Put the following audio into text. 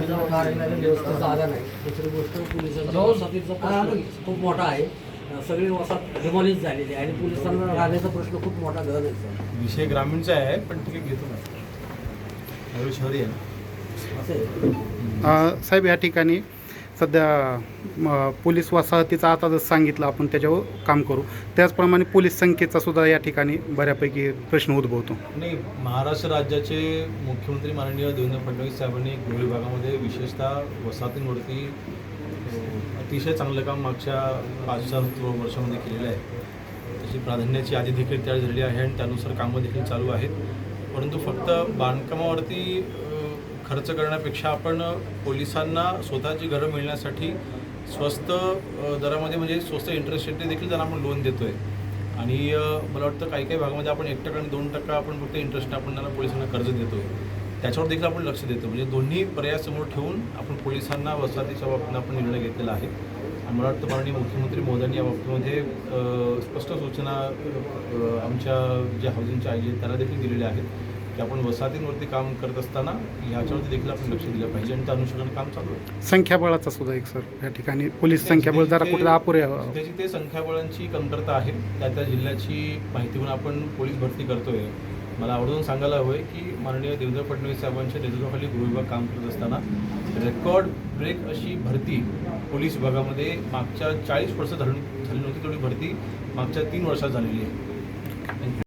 जागा नाही. दुसरी गोष्ट पोलिसांचा वसाहतीचा प्रश्न खूप मोठा आहे. सगळी वसाहत डिमॉलिश झालेली आहे आणि पोलिसांना राहण्याचा प्रश्न खूप मोठा गहन आहे सर. विषय ग्रामीणचा आहे पण ठीक आहे घेतो ना. शहरी आहे साहेब या ठिकाणी सध्या म, पोलीस वसाहतीचा आता जसं सांगितलं आपण त्याच्यावर काम करू. त्याचप्रमाणे पोलीस संख्येचा सुद्धा या ठिकाणी बऱ्यापैकी प्रश्न उद्भवतो. नाही महाराष्ट्र राज्याचे मुख्यमंत्री माननीय देवेंद्र फडणवीस साहेबांनी गृह विभागामध्ये विशेषतः वसाहतींवरती अतिशय चांगलं काम मागच्या पाच सहा वर्षामध्ये केलेलं आहे. त्याची प्राधान्याची यादी देखील तयार झालेली आहे आणि त्यानुसार कामं देखील चालू आहेत. परंतु फक्त बांधकामावरती खर्च करण्यापेक्षा आपण पोलिसांना स्वतःची घरं मिळण्यासाठी स्वस्त दरामध्ये म्हणजे स्वस्त इंटरेस्ट रेटने देखील त्यांना आपण लोन देतो आहे आणि मला वाटतं काही काही भागामध्ये आपण एक टक्का आणि दोन टक्का आपण फक्त इंटरेस्ट आपण त्यांना पोलिसांना कर्ज देतो त्याच्यावर देखील आपण लक्ष देतो म्हणजे दोन्ही पर्याय समोर ठेवून आपण पोलिसांना वसाहतीच्या बाबतीत आपण निर्णय घेतलेला आहे. आणि मला वाटतं माननीय मुख्यमंत्री मोदींनी या बाबतीमध्ये स्पष्ट सूचना आमच्या ज्या हाऊसिंगच्या आय आहेत त्यांना देखील दिलेल्या आहेत. की आपण वसाहतींवरती काम करत असताना ह्याच्यावरती देखील आपण लक्ष दिलं पाहिजे आणि त्या अनुषंगाने काम चालू आहे. संख्याबळाचा सुद्धा एक सर या ठिकाणी पोलीस संख्याबळ जरा कुठे अपुरे. त्याची ते संख्याबळांची कमतरता आहे. त्या त्या जिल्ह्याची माहिती घेऊन आपण पोलीस भरती करतोय. मला आवर्जून सांगायला हवं की माननीय देवेंद्र फडणवीस साहेबांच्या नेतृत्वाखाली गृह विभाग काम करत असताना रेकॉर्ड ब्रेक अशी भरती पोलीस विभागामध्ये मागच्या चाळीस वर्ष झाली झाली नव्हती तेवढी भरती. मागच्या तीन वर्षात झालेली आहे.